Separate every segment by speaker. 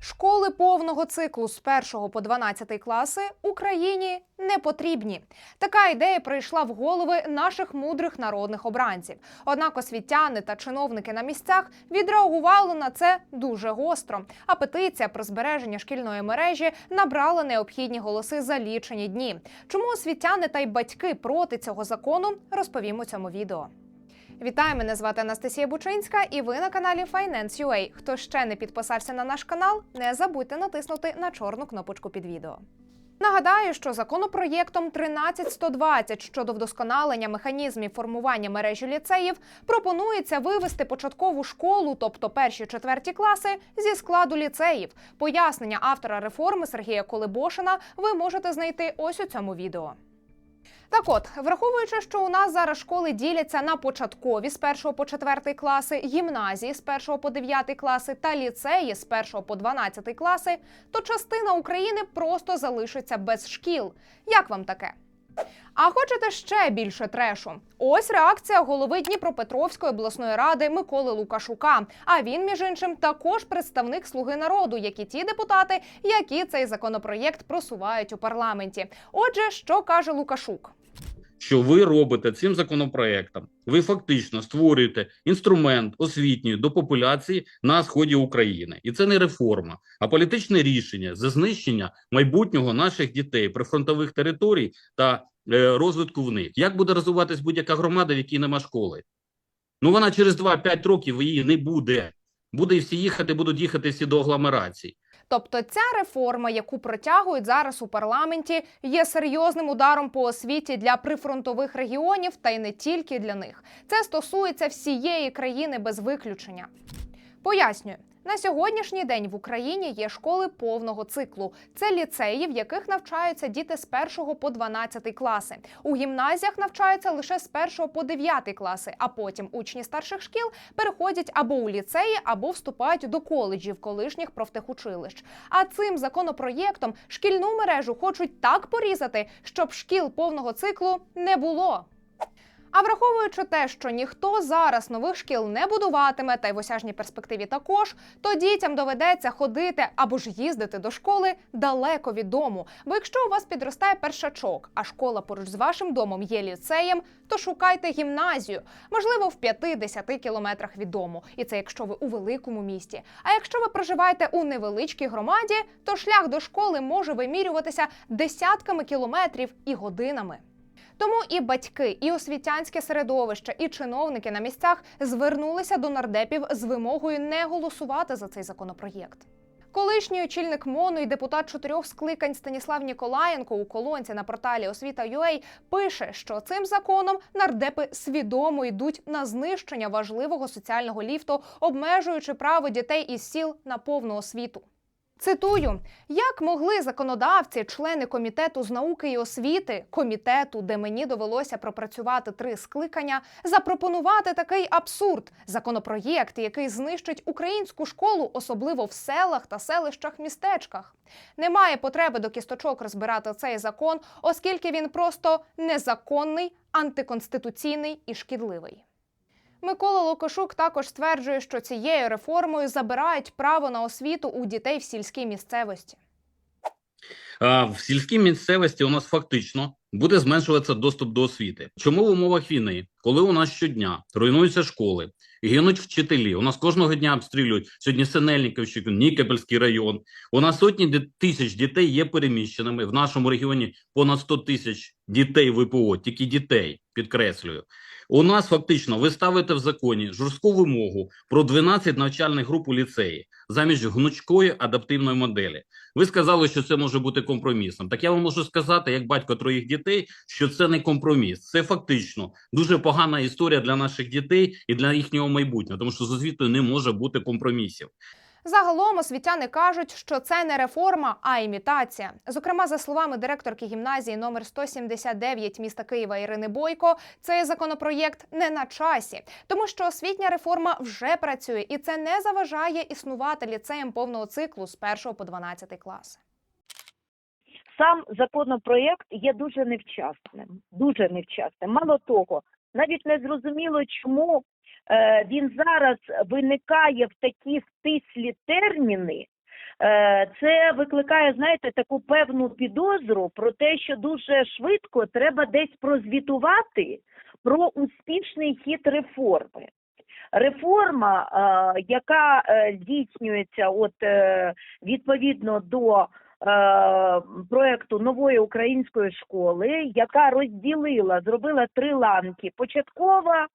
Speaker 1: Школи повного циклу з 1 по 12 класи Україні не потрібні. Така ідея прийшла в голови наших мудрих народних обранців. Однак освітяни та чиновники на місцях відреагували на це дуже гостро. А петиція про збереження шкільної мережі набрала необхідні голоси за лічені дні. Чому освітяни та й батьки проти цього закону розповім у цьому відео. Вітаю, мене звати Анастасія Бучинська, і ви на каналі Finance.ua. Хто ще не підписався на наш канал, не забудьте натиснути на чорну кнопочку під відео. Нагадаю, що законопроєктом 13120 щодо вдосконалення механізмів формування мережі ліцеїв пропонується вивести початкову школу, тобто перші четверті класи, зі складу ліцеїв. Пояснення автора реформи Сергія Колебошина ви можете знайти ось у цьому відео. Так от, враховуючи, що у нас зараз школи діляться на початкові з 1 по 4 класи, гімназії з 1 по 9 класи та ліцеї з 1 по 12 класи, то частина України просто залишиться без шкіл. Як вам таке? А хочете ще більше трешу? Ось реакція голови Дніпропетровської обласної ради Миколи Лукашука. А він, між іншим, також представник Слуги народу, як і ті депутати, які цей законопроєкт просувають у парламенті. Отже, що каже Лукашук?
Speaker 2: Що ви робите цим законопроектом. Ви фактично створюєте інструмент освітньої до популяції на сході України, і це не реформа, а політичне рішення за знищення майбутнього наших дітей прифронтових територій та е, розвитку в них. Як буде розвиватись будь-яка громада, в якій нема школи? Ну вона через 2-5 років її не буде. Буде всі їхати, будуть їхати всі до агломерацій.
Speaker 1: Тобто ця реформа, яку протягують зараз у парламенті, є серйозним ударом по освіті для прифронтових регіонів, та й не тільки для них. Це стосується всієї країни без виключення. Пояснюю. На сьогоднішній день в Україні є школи повного циклу. Це ліцеї, в яких навчаються діти з 1 по 12 класи. У гімназіях навчаються лише з 1 по 9 класи, а потім учні старших шкіл переходять або у ліцеї, або вступають до коледжів колишніх профтехучилищ. А цим законопроєктом шкільну мережу хочуть так порізати, щоб шкіл повного циклу не було. А враховуючи те, що ніхто зараз нових шкіл не будуватиме, та й в осяжній перспективі також, то дітям доведеться ходити або ж їздити до школи далеко від дому. Бо якщо у вас підростає першачок, а школа поруч з вашим домом є ліцеєм, то шукайте гімназію, можливо, в 5-10 кілометрах від дому. І це якщо ви у великому місті. А якщо ви проживаєте у невеличкій громаді, то шлях до школи може вимірюватися десятками кілометрів і годинами. Тому і батьки, і освітянське середовище, і чиновники на місцях звернулися до нардепів з вимогою не голосувати за цей законопроєкт. Колишній очільник МОНу і депутат чотирьох скликань Станіслав Ніколаєнко у колонці на порталі Освіта.ua пише, що цим законом нардепи свідомо йдуть на знищення важливого соціального ліфту, обмежуючи право дітей із сіл на повну освіту. Цитую, як могли законодавці, члени комітету з науки і освіти, комітету, де мені довелося пропрацювати три скликання, запропонувати такий абсурд законопроєкт, який знищить українську школу, особливо в селах та селищах містечках. Немає потреби до кісточок розбирати цей закон, оскільки він просто незаконний, антиконституційний і шкідливий. Микола Лукашук також стверджує, що цією реформою забирають право на освіту у дітей в сільській місцевості.
Speaker 2: В сільській місцевості у нас фактично буде зменшуватися доступ до освіти. Чому в умовах війни, коли у нас щодня руйнуються школи, гинуть вчителі? У нас кожного дня обстрілюють сьогодні Синельниковщик, Нікопольський район. У нас сотні тисяч дітей є переміщеними. В нашому регіоні понад 100 тисяч дітей ВПО, тільки дітей, підкреслюю. У нас фактично ви ставите в законі жорстку вимогу про 12 навчальних груп у ліцеї замість гнучкої адаптивної моделі. Ви сказали, що це може бути компромісом. Так я вам можу сказати, як батько троїх дітей, що це не компроміс. Це фактично дуже погана історія для наших дітей і для їхнього майбутнього, тому що з освітою не може бути компромісів.
Speaker 1: Загалом освітяни кажуть, що це не реформа, а імітація. Зокрема, за словами директорки гімназії номер 179 міста Києва Ірини Бойко, цей законопроєкт не на часі, тому що освітня реформа вже працює, і це не заважає існувати ліцеєм повного циклу з 1 по 12 клас.
Speaker 3: сам законопроєкт є дуже невчасним. Дуже невчасним. Мало того, навіть не зрозуміло, чому він зараз виникає в такі стислі терміни, е, це викликає, знаєте, таку певну підозру про те, що дуже швидко треба десь прозвітувати про успішний хід реформи. Реформа, е, яка е, здійснюється от е, відповідно до е, проекту нової української школи, яка розділила, зробила три ланки: початкова,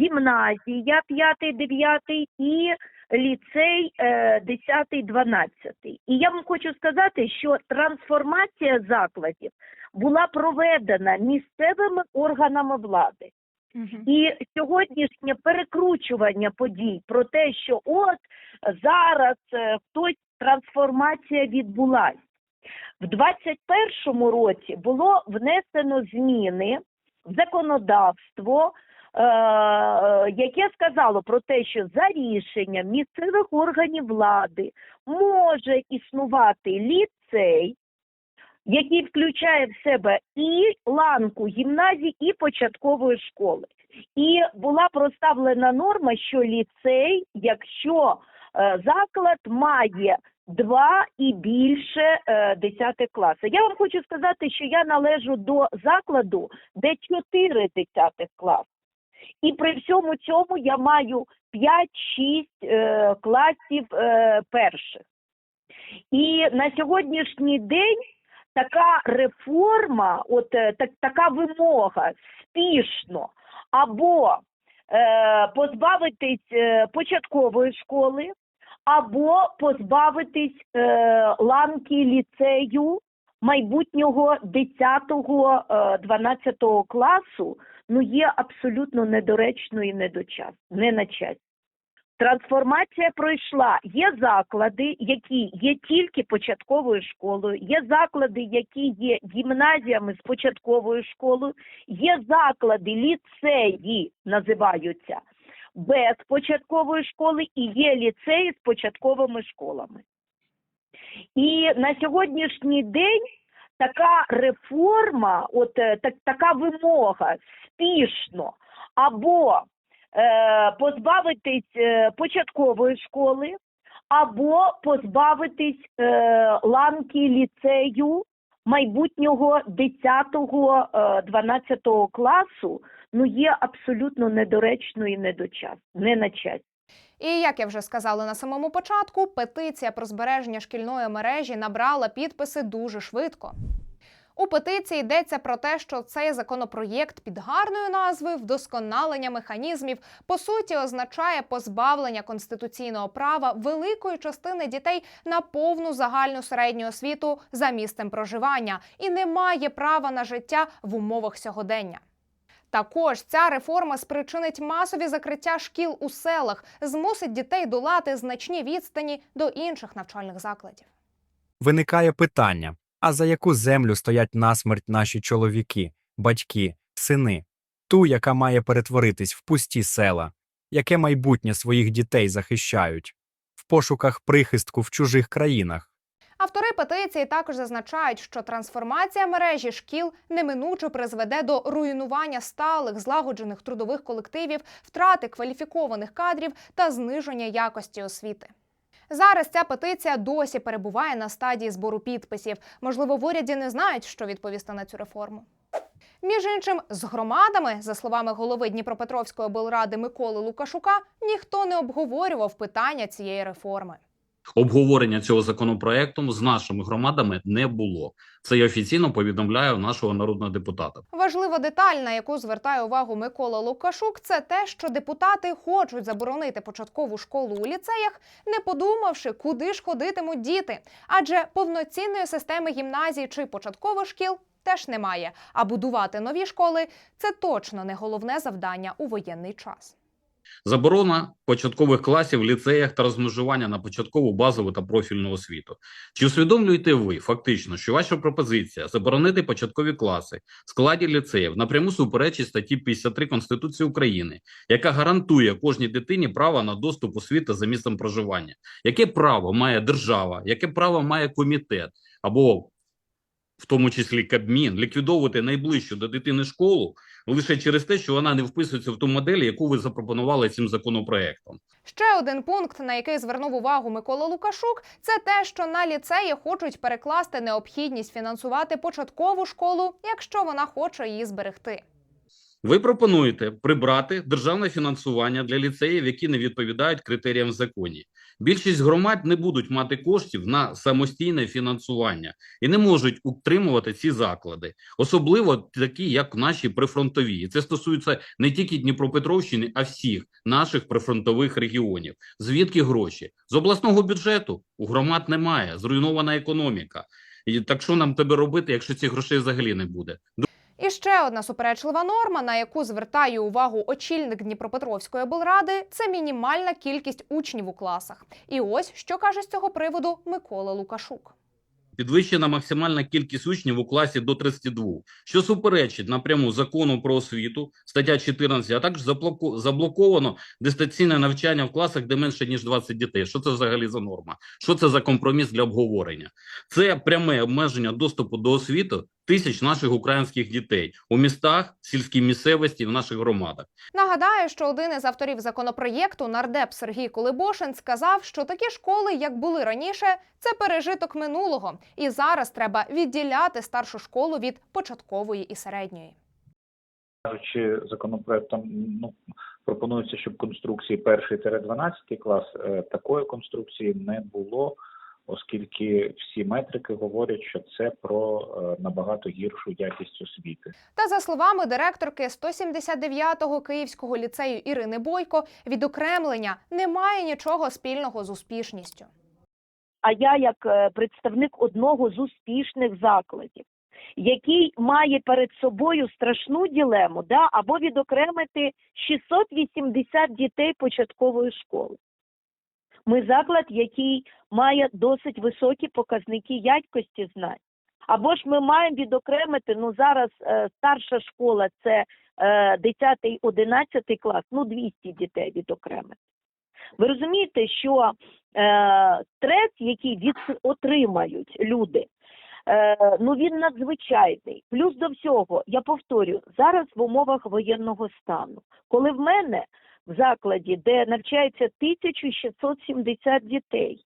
Speaker 3: гімназія 5-9 і ліцей е, 10-12. І я вам хочу сказати, що трансформація закладів була проведена місцевими органами влади. І сьогоднішнє перекручування подій про те, що от зараз е, хтось трансформація відбулась. В 21-му році було внесено зміни в законодавство, е, яке сказало про те, що за рішенням місцевих органів влади може існувати ліцей, який включає в себе і ланку гімназії, і початкової школи. І була проставлена норма, що ліцей, якщо е, заклад має два і більше е, 10 класи. Я вам хочу сказати, що я належу до закладу, де 4 10 клас. І при всьому цьому я маю 5-6 е, класів е, перших. І на сьогоднішній день така реформа, от е, так, така вимога спішно або е, позбавитись е, початкової школи, або позбавитись е, ланки ліцею майбутнього 10-12 класу, ну є абсолютно недоречною і недочас, не на час. Трансформація пройшла. Є заклади, які є тільки початковою школою, є заклади, які є гімназіями з початковою школою, є заклади, ліцеї називаються без початкової школи, і є ліцеї з початковими школами. І на сьогоднішній день така реформа, от е, так, така вимога спішно або е, позбавитись е, початкової школи, або позбавитись е, ланки ліцею майбутнього 10-12 класу, ну є абсолютно недоречно і не на час.
Speaker 1: І як я вже сказала на самому початку, петиція про збереження шкільної мережі набрала підписи дуже швидко. У петиції йдеться про те, що цей законопроєкт під гарною назвою вдосконалення механізмів по суті означає позбавлення конституційного права великої частини дітей на повну загальну середню освіту за місцем проживання і не має права на життя в умовах сьогодення. Також ця реформа спричинить масові закриття шкіл у селах, змусить дітей долати значні відстані до інших навчальних закладів.
Speaker 4: Виникає питання: а за яку землю стоять насмерть наші чоловіки, батьки, сини? Ту, яка має перетворитись в пусті села, яке майбутнє своїх дітей захищають, в пошуках прихистку в чужих країнах.
Speaker 1: Автори петиції також зазначають, що трансформація мережі шкіл неминуче призведе до руйнування сталих злагоджених трудових колективів, втрати кваліфікованих кадрів та зниження якості освіти. Зараз ця петиція досі перебуває на стадії збору підписів. Можливо, в уряді не знають, що відповісти на цю реформу. Між іншим, з громадами, за словами голови Дніпропетровської облради Миколи Лукашука, ніхто не обговорював питання цієї реформи.
Speaker 2: Обговорення цього законопроекту з нашими громадами не було. Це я офіційно повідомляю нашого народного депутата.
Speaker 1: Важлива деталь, на яку звертає увагу Микола Лукашук, це те, що депутати хочуть заборонити початкову школу у ліцеях, не подумавши, куди ж ходитимуть діти. Адже повноцінної системи гімназій чи початкових шкіл теж немає. А будувати нові школи це точно не головне завдання у воєнний час.
Speaker 2: Заборона початкових класів в ліцеях та розмежування на початкову базову та профільну освіту. Чи усвідомлюєте ви фактично, що ваша пропозиція заборонити початкові класи в складі ліцеїв напряму суперечить статті 53 Конституції України, яка гарантує кожній дитині право на доступ освіти за місцем проживання? Яке право має держава, яке право має комітет або в тому числі Кабмін, ліквідовувати найближчу до дитини школу лише через те, що вона не вписується в ту модель, яку ви запропонували цим законопроектом.
Speaker 1: Ще один пункт, на який звернув увагу Микола Лукашук, це те, що на ліцеї хочуть перекласти необхідність фінансувати початкову школу, якщо вона хоче її зберегти.
Speaker 2: Ви пропонуєте прибрати державне фінансування для ліцеїв, які не відповідають критеріям в законі. Більшість громад не будуть мати коштів на самостійне фінансування і не можуть утримувати ці заклади, особливо такі, як наші прифронтові. І Це стосується не тільки Дніпропетровщини, а всіх наших прифронтових регіонів. Звідки гроші з обласного бюджету у громад немає, зруйнована економіка. І так що нам тебе робити, якщо цих грошей взагалі не буде?
Speaker 1: І ще одна суперечлива норма, на яку звертає увагу очільник Дніпропетровської облради, це мінімальна кількість учнів у класах. І ось що каже з цього приводу Микола Лукашук.
Speaker 2: Підвищена максимальна кількість учнів у класі до 32, що суперечить напряму закону про освіту, стаття 14, а також заблоковано дистанційне навчання в класах, де менше ніж 20 дітей. Що це взагалі за норма? Що це за компроміс для обговорення? Це пряме обмеження доступу до освіти тисяч наших українських дітей у містах, сільській місцевості, в наших громадах.
Speaker 1: Нагадаю, що один із авторів законопроєкту нардеп Сергій Колебошин сказав, що такі школи, як були раніше, це пережиток минулого, і зараз треба відділяти старшу школу від початкової і середньої.
Speaker 5: Кажучи, законопроектом ну пропонується, щоб конструкції 1-12 клас е, такої конструкції не було, оскільки всі метрики говорять, що це про е, набагато гіршу якість освіти.
Speaker 1: Та за словами директорки 179-го Київського ліцею Ірини Бойко, відокремлення не має нічого спільного з успішністю.
Speaker 3: А я, як е, представник одного з успішних закладів, який має перед собою страшну ділему, да, або відокремити 680 дітей початкової школи. Ми заклад, який має досить високі показники якості знань. Або ж ми маємо відокремити, ну зараз е, старша школа це е, 10-11 клас, ну 200 дітей відокремити. Ви розумієте, що е, стрес, який від, отримають люди, е, ну він надзвичайний. Плюс до всього, я повторю, зараз в умовах воєнного стану, коли в мене в закладі, де навчається 1670 дітей,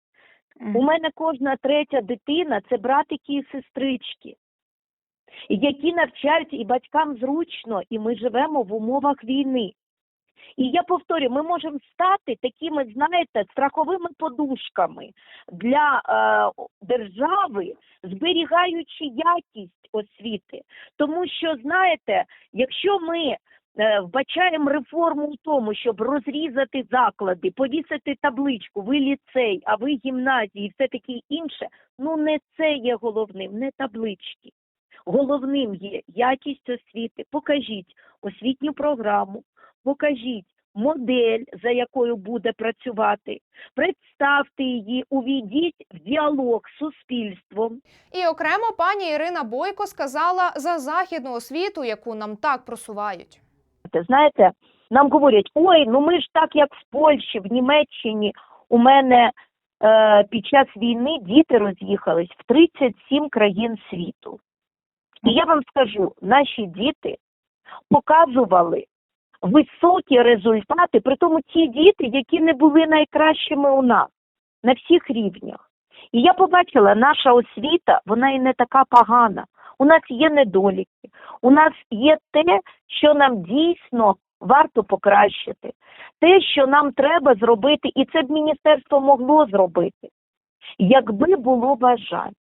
Speaker 3: у мене кожна третя дитина це братики і сестрички, які навчаються і батькам зручно, і ми живемо в умовах війни. І я повторюю, ми можемо стати такими, знаєте, страховими подушками для е, держави, зберігаючи якість освіти. Тому що, знаєте, якщо ми вбачаємо реформу у тому, щоб розрізати заклади, повісити табличку, ви ліцей, а ви гімназії, і все таке інше, ну не це є головним, не таблички. Головним є якість освіти. Покажіть освітню програму, покажіть модель, за якою буде працювати, представте її, увійдіть в діалог з суспільством.
Speaker 1: І окремо пані Ірина Бойко сказала за західну освіту, яку нам так просувають.
Speaker 3: Те, Знаєте, нам говорять, ой, ну ми ж так, як в Польщі, в Німеччині, у мене е, під час війни діти роз'їхались в 37 країн світу. І я вам скажу, наші діти показували високі результати, при тому ті діти, які не були найкращими у нас на всіх рівнях. І я побачила, наша освіта, вона і не така погана. У нас є недоліки, у нас є те, що нам дійсно варто покращити, те, що нам треба зробити, і це б міністерство могло зробити, якби було бажання.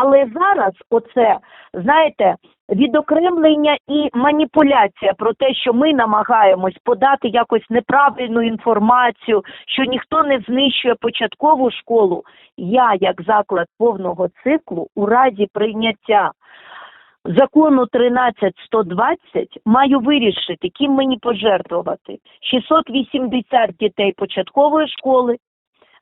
Speaker 3: Але зараз оце, знаєте, відокремлення і маніпуляція про те, що ми намагаємось подати якось неправильну інформацію, що ніхто не знищує початкову школу. Я, як заклад повного циклу, у разі прийняття закону 13120 маю вирішити, ким мені пожертвувати 680 дітей початкової школи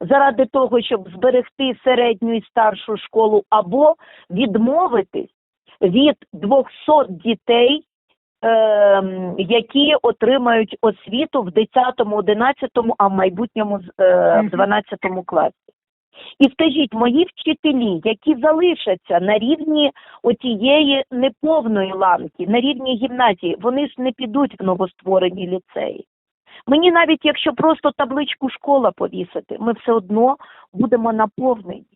Speaker 3: заради того, щоб зберегти середню і старшу школу, або відмовитись від 200 дітей, ем, які отримають освіту в 10, 11, а в майбутньому е, в 12 класі. І скажіть, мої вчителі, які залишаться на рівні отієї неповної ланки, на рівні гімназії, вони ж не підуть в новостворені ліцеї. Мені навіть якщо просто табличку школа повісити, ми все одно будемо наповнені,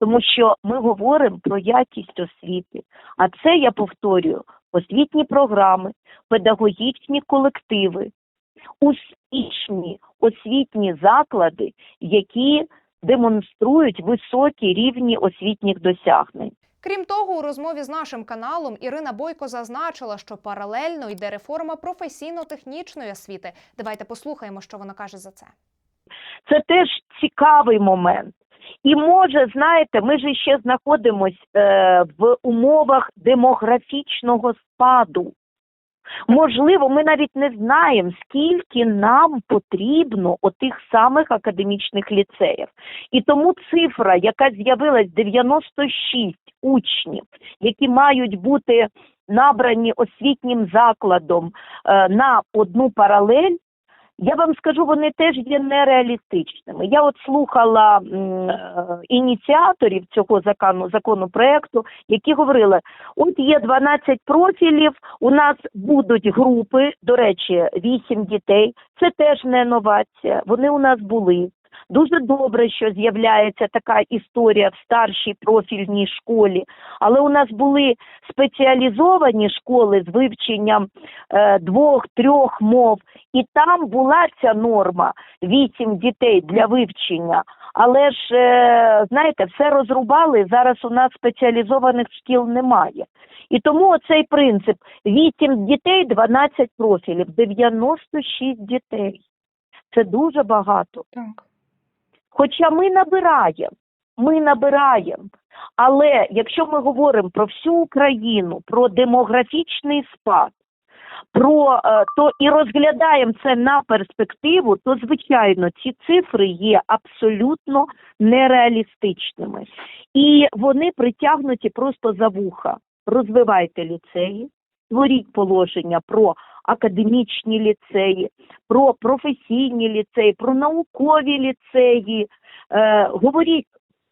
Speaker 3: тому що ми говоримо про якість освіти. А це я повторюю: освітні програми, педагогічні колективи, успішні освітні заклади, які демонструють високі рівні освітніх досягнень.
Speaker 1: Крім того, у розмові з нашим каналом Ірина Бойко зазначила, що паралельно йде реформа професійно-технічної освіти. Давайте послухаємо, що вона каже за це.
Speaker 3: Це теж цікавий момент. І може, знаєте, ми ж ще знаходимося е, в умовах демографічного спаду. Можливо, ми навіть не знаємо, скільки нам потрібно отих самих академічних ліцеїв. І тому цифра, яка з'явилась 96 учнів, які мають бути набрані освітнім закладом е, на одну паралель, я вам скажу, вони теж є нереалістичними. Я от слухала е, ініціаторів цього закону, законопроекту, які говорили: от є 12 профілів, у нас будуть групи, до речі, 8 дітей. Це теж не новація. Вони у нас були. Дуже добре, що з'являється така історія в старшій профільній школі, але у нас були спеціалізовані школи з вивченням е, двох-трьох мов, і там була ця норма вісім дітей для вивчення. Але ж е, знаєте, все розрубали. Зараз у нас спеціалізованих шкіл немає. І тому оцей принцип: 8 дітей, 12 профілів, 96 дітей. Це дуже багато.
Speaker 1: Так.
Speaker 3: Хоча ми набираємо, ми набираємо. Але якщо ми говоримо про всю Україну, про демографічний спад, про е, то і розглядаємо це на перспективу, то звичайно ці цифри є абсолютно нереалістичними. І вони притягнуті просто за вуха. Розвивайте ліцеї, створіть положення про академічні ліцеї, про професійні ліцеї, про наукові ліцеї. Е, говоріть,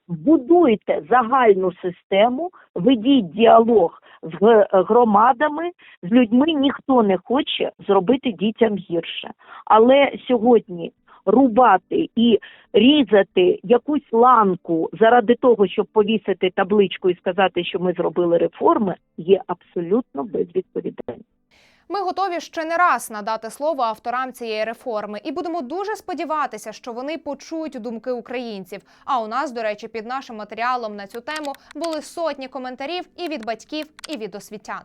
Speaker 3: будуйте загальну систему, ведіть діалог з громадами, з людьми. Ніхто не хоче зробити дітям гірше. Але сьогодні рубати і різати якусь ланку заради того, щоб повісити табличку і сказати, що ми зробили реформи, є абсолютно безвідповідально.
Speaker 1: Ми готові ще не раз надати слово авторам цієї реформи і будемо дуже сподіватися, що вони почують думки українців. А у нас, до речі, під нашим матеріалом на цю тему були сотні коментарів і від батьків, і від освітян.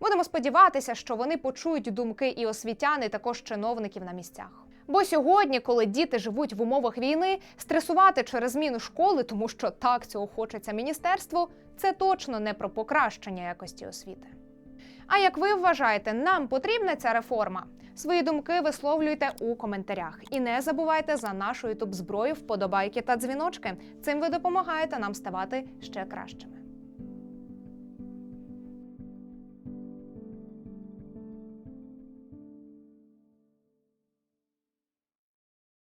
Speaker 1: Будемо сподіватися, що вони почують думки і освітян, і також чиновників на місцях. Бо сьогодні, коли діти живуть в умовах війни, стресувати через зміну школи, тому що так цього хочеться міністерству, це точно не про покращення якості освіти. А як ви вважаєте, нам потрібна ця реформа? Свої думки висловлюйте у коментарях. І не забувайте за нашу ютуб зброю, вподобайки та дзвіночки. Цим ви допомагаєте нам ставати ще кращими.